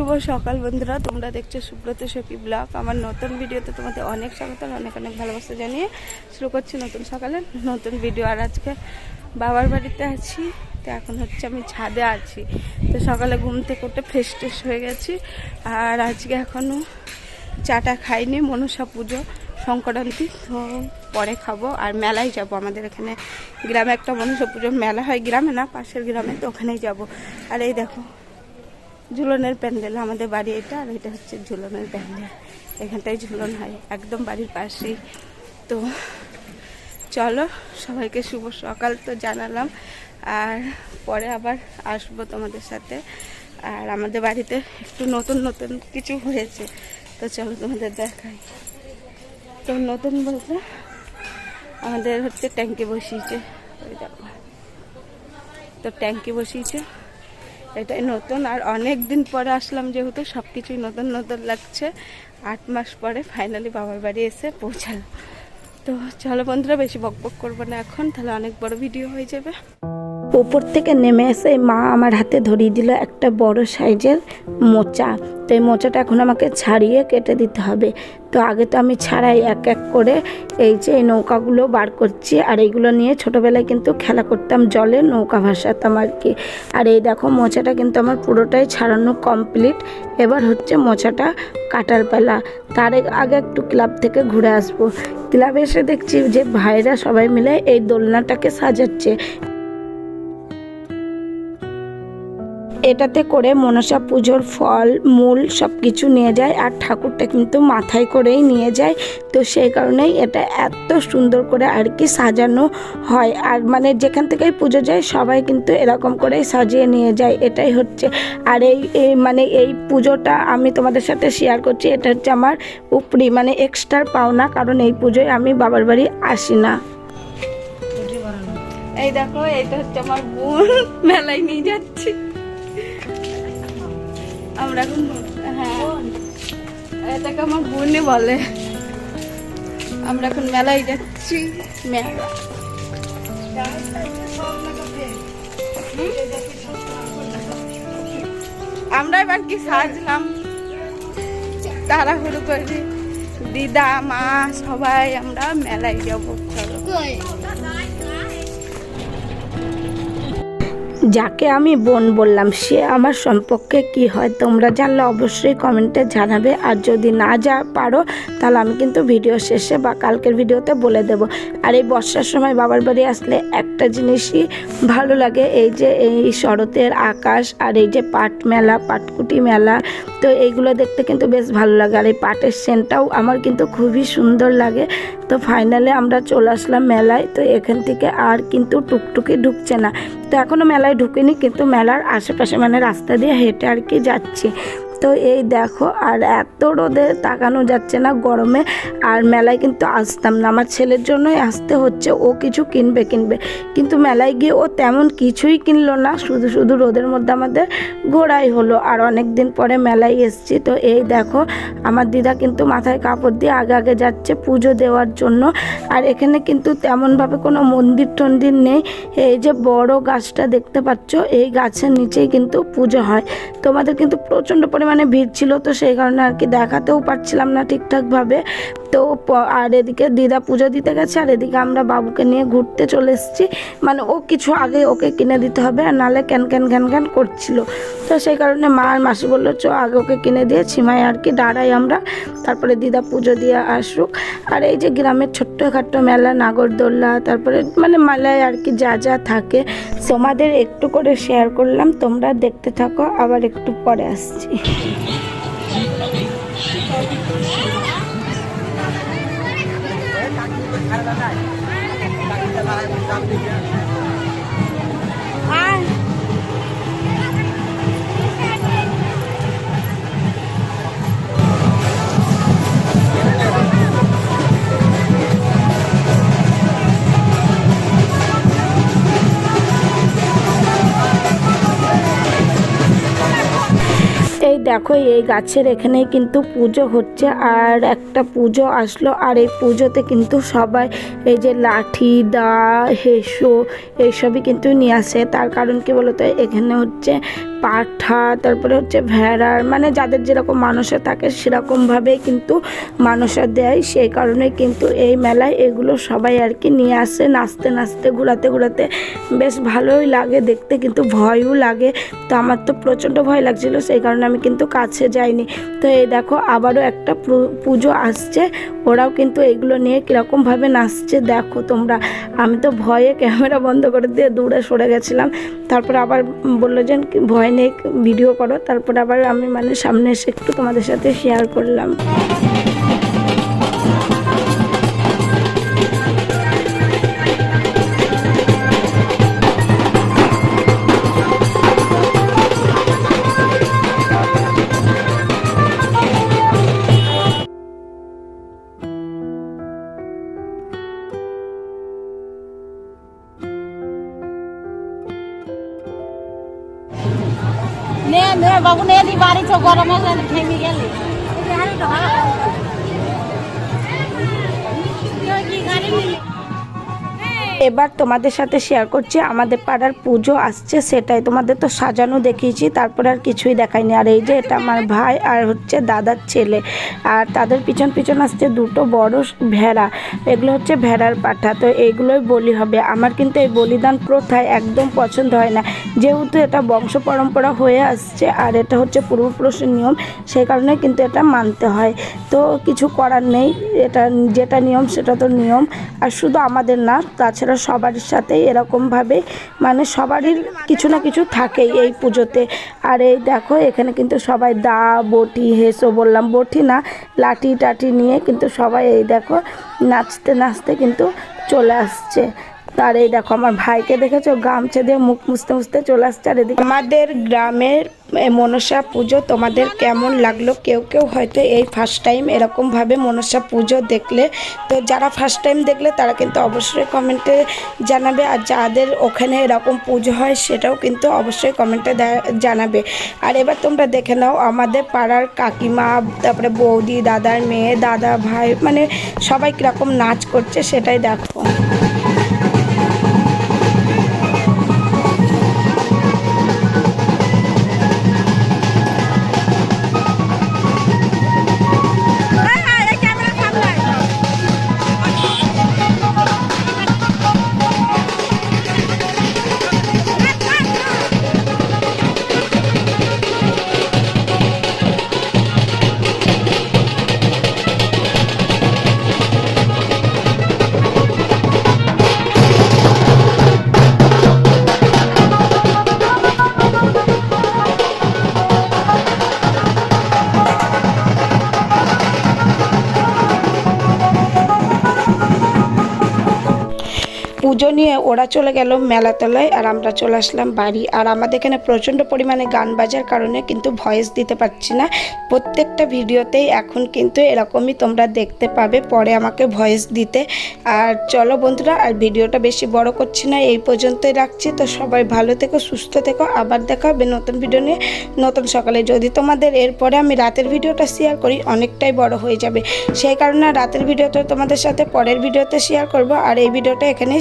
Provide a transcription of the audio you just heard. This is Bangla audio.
শুভ সকাল বন্ধুরা, তোমরা দেখছ সুব্রত সখী ব্লগ। আমার নতুন ভিডিওতে তোমাদের অনেক স্বাগত অনেক অনেক ভালোবাসা জানিয়ে শুরু করছি নতুন সকালে নতুন ভিডিও। আর আজকে বাবার বাড়িতে আছি, তো এখন হচ্ছে আমি ছাদে আছি। তো সকালে ঘুম থেকে ফ্রেশ ট্রেশ হয়ে গেছি, আর আজকে এখনও চাটা খাইনি, মনসা পুজো, সংক্রান্তি, তো পরে খাব। আর মেলায় যাব, আমাদের এখানে গ্রামে একটা মনসা পুজোর মেলা হয়, গ্রামে না, পাশের গ্রামে, তো ওখানেই যাব। আর এই দেখো ঝুলনের প্যান্ডেল, আমাদের বাড়ি এটা আর এটা হচ্ছে ঝুলনের প্যান্ডেল। এখানটায় ঝুলন হয়, একদম বাড়ির পাশেই। তো চলো, সবাইকে শুভ সকাল তো জানালাম। আর পরে আবার আসব তোমাদের সাথে। আর আমাদের বাড়িতে একটু নতুন নতুন কিছু হয়েছে। তো চলো তোমাদের দেখাই। তো নতুন বলতে আমাদের হচ্ছে ট্যাঙ্কি বসিয়েছে। ওই দেখো। তো ট্যাঙ্কি বসিয়েছে। এটাই নতুন। আর অনেক দিন পরে আসলাম যেহেতু সব কিছুই নতুন নতুন লাগছে। আট মাস পরে ফাইনালি বাবার বাড়ি এসে পৌঁছালাম। তো চলো বন্ধুরা, বেশি বক বক করব না এখন, তাহলে অনেক বড় ভিডিও হয়ে যাবে। উপর থেকে নেমে এসে মা আমার হাতে ধরিয়ে দিল একটা বড় সাইজের মোচা। তো এই মোচাটা এখন আমাকে ছাড়িয়ে কেটে দিতে হবে। তো আগে তো আমি ছাড়াই এক এক করে এই যে এই নৌকাগুলো বার করছি আর এইগুলো নিয়ে ছোটোবেলায় কিন্তু খেলা করতাম জলে, নৌকা ভাসাতাম আর কি। আর এই দেখো মোচাটা কিন্তু আমার পুরোটাই ছাড়ানো কমপ্লিট এবার হচ্ছে মোচাটা কাটার পালা। তার আগে একটু ক্লাব থেকে ঘুরে আসব। ক্লাবে এসে দেখছি যে ভাইরা সবাই মিলে এই দোলনাটাকে সাজাচ্ছে। এটাতে করে মনসা পুজোর ফল, মূল সব কিছু নিয়ে যায় আর ঠাকুরটা কিন্তু মাথায় করেই নিয়ে যায়। তো সেই কারণেই এটা এত সুন্দর করে আর কি সাজানো হয়। আর মানে যেখান থেকেই পুজো যায়, সবাই কিন্তু এরকম করেই সাজিয়ে নিয়ে যায়। এটাই হচ্ছে। আর এই মানে এই পুজোটা আমি তোমাদের সাথে শেয়ার করছি। এটা হচ্ছে আমার উপরি মানে এক্সট্রা পাওনা, কারণ এই পুজোয় আমি বাবার বাড়ি আসি না। এই দেখো এটা হচ্ছে আমার বোন। মেলায় নিয়ে যাচ্ছি। আমরা এখন হ্যাঁ। আমার বলে। আমরা এখন মেলায় যাচ্ছি, মেলা। আমরা এবার কি সাজলাম? তাড়াহুড়ো করে দিদা, মা, সবাই আমরা মেলায় যাব, চলো। যাকে আমি বোন বললাম, সে আমার সম্পর্কে কি হয় তোমরা জানলে অবশ্যই কমেন্টে জানাবে। আর যদি না যা পারো, তাহলে আমি কিন্তু ভিডিও শেষে বা কালকের ভিডিওতে বলে দেব। আর এই বর্ষার সময় বাবার বাড়ি আসলে একটা জিনিসই ভালো লাগে। এই যে এই শরতের আকাশ আর এই যে পাট মেলা, পাটকুটি মেলা, তো এইগুলো দেখতে কিন্তু বেশ ভালো লাগে। আর এই পাটের সেন্টটাও আমার কিন্তু খুবই সুন্দর লাগে। তো ফাইনালে আমরা চলে আসলাম মেলায়। তো এখান থেকে আর কিন্তু টুকটুকি ঢুকছে না। তো এখনও মেলায় ঢুকিনি, কিন্তু মেলার আশেপাশে মানে রাস্তা দিয়ে হেঁটে আর কি যাচ্ছি। তো এই দেখো, আর এত রোদে তাকানো যাচ্ছে না গরমে, আর মেলায় কিন্তু আসতাম না। আমার ছেলের জন্যই আসতে হচ্ছে, ও কিছু কিনবে কিনবে। কিন্তু মেলায় গিয়ে ও তেমন কিছুই কিনলো না, শুধু শুধু রোদের মধ্যে আমাদের ঘোরাই হলো। আর অনেক দিন পরে মেলায় এসছি, তো এই দেখো, আমার দিদা কিন্তু মাথায় কাপড় দিয়ে আগে আগে যাচ্ছে পুজো দেওয়ার জন্য। আর এখানে কিন্তু তেমনভাবে কোনো মন্দির টন্দির নেই। এই যে বড় গাছটা দেখতে পাচ্ছ, এই গাছের নিচেই কিন্তু পুজো হয়। তোমাদের কিন্তু প্রচণ্ড পরিমাণে ভিড় ছিল তো সেই কারণে আর কি দেখাতেও পারছিলাম না ঠিকঠাকভাবে। তো আর এদিকে দিদা পুজো দিতে গেছে, আর এদিকে আমরা বাবুকে নিয়ে ঘুরতে চলে এসেছি। মানে ও কিছু আগে ওকে কিনে দিতে হবে, আর নাহলে ক্যান ক্যান ক্যান ক্যান করছিল। তো সেই কারণে মা আর মাসি বলল, চ, আগে ওকে কিনে দিয়ে ছিমাই আর কি দাঁড়াই আমরা। তারপরে দিদা পুজো দিয়ে আসুক। আর এই যে গ্রামের ছোট্টখাট্ট মেলা, নাগরদোল্লা, তারপরে মানে মেলায় আর কি যা যা থাকে। তোমাদের একটু করে শেয়ার করলাম, তোমরা দেখতে থাকো, আবার একটু পরে আসছি। যেভাবে সেইভাবে দাদা দেখো, এই গাছের এখানেই কিন্তু পুজো হচ্ছে। আর একটা পুজো আসলো, আর এই পুজোতে কিন্তু সবাই এই যে লাঠি, দা, হেসো, এইসবই কিন্তু নিয়ে আসে। তার কারণ কি বলতো, এখানে হচ্ছে পাঠা, তারপরে হচ্ছে ভেড়ার মানে যাদের যেরকম মানুষে থাকে, সেরকমভাবেই কিন্তু মানুষে দেয়। সেই কারণে কিন্তু এই মেলায় এগুলো সবাই আর কি নিয়ে আসে। নাচতে নাচতে, ঘোরাতে ঘোরাতে বেশ ভালোই লাগে। দেখতে কিন্তু ভয়ও লাগে। তো আমার তো প্রচণ্ড ভয় লাগছিল, সেই কারণে আমি কিন্তু কাছে যায়নি। তো এই দেখো, আবারও একটা পুজো আসছে। ওরাও কিন্তু এগুলো নিয়ে কীরকমভাবে নাচছে, দেখো তোমরা। আমি তো ভয়ে ক্যামেরা বন্ধ করে দিয়ে দূরে সরে গেছিলাম। তারপর আবার বলল যে ভয় নেই, ভিডিও করো। তারপর আবার আমি মানে সামনে এসে একটু তোমাদের সাথে শেয়ার করলাম। নে নে বাবু নে দি বাড়ি তো গরমে থেমে গেলি। কি গাড়ি নিলি? এবার তোমাদের সাথে শেয়ার করছি। আমাদের পাড়ার পুজো আসছে, সেটাই তোমাদের তো সাজানো দেখিয়েছি, তারপরে আর কিছুই দেখায়নি আর এই যে এটা আমার ভাই আর হচ্ছে দাদার ছেলে। আর তাদের পিছন পিছন আসছে দুটো বড় ভেড়া। এগুলো হচ্ছে ভেড়ার পাঠা। তো এইগুলোই বলি হবে। আমার কিন্তু এই বলিদান প্রথায় একদম পছন্দ হয় না। যেহেতু এটা বংশ পরম্পরা হয়ে আসছে আর এটা হচ্ছে পূর্বপুরুষের নিয়ম, সেই কারণে কিন্তু এটা মানতে হয়। তো কিছু করার নেই। এটা যেটা নিয়ম সেটা তো নিয়ম। আর শুধু আমাদের না, তাছাড়া সবার সাথে এরকমভাবে মানে সবারই কিছু না কিছু থাকেই এই পুজোতে। আর এই দেখো, এখানে কিন্তু সবাই দা, বটি, হেসো বললাম, বটি না, লাঠি টাটি নিয়ে কিন্তু সবাই এই দেখো নাচতে নাচতে কিন্তু চলে আসছে। আর এই দেখো, আমার ভাইকে দেখেছ? গামছা দিয়ে মুখ মুছতে মুছতে চলে আসছে। আর এদিকে আমাদের গ্রামের মনসা পুজো তোমাদের কেমন লাগল? কেউ কেউ হয়তো এই ফার্স্ট টাইম এরকমভাবে মনসা পুজো দেখলে। তো যারা ফার্স্ট টাইম দেখলে, তারা কিন্তু অবশ্যই কমেন্টে জানাবে। আর যাদের ওখানে এরকম পুজো হয়, সেটাও কিন্তু অবশ্যই কমেন্টে জানাবে। আর এবার তোমরা দেখে নাও, আমাদের পাড়ার কাকিমা, তারপরে বৌদি, দাদার মেয়ে, দাদা ভাই মানে সবাই কীরকম নাচ করছে সেটাই দেখো। নিয়ে ওরা চলে গেল মেলাতলায় আর আমরা চলে আসলাম বাড়ি। আর আমাদের এখানে প্রচণ্ড পরিমাণে গান বাজার কারণে কিন্তু ভয়েস দিতে পারছি না। প্রত্যেকটা ভিডিওতেই এখন কিন্তু এরকমই তোমরা দেখতে পাবে, পরে আমাকে ভয়েস দিতে। আর চলো বন্ধুরা, আর ভিডিওটা বেশি বড় করছি না, এই পর্যন্তই রাখছি। তো সবাই ভালো থেকো, সুস্থ থেকো, আবার দেখা হবে নতুন ভিডিও নিয়ে। নতুন সকালে যদি তোমাদের এরপরে আমি রাতের ভিডিওটা শেয়ার করি, অনেকটাই বড় হয়ে যাবে। সেই কারণে রাতের ভিডিওটা তোমাদের সাথে পরের ভিডিওতে শেয়ার করব। আর এই ভিডিওটা এখানে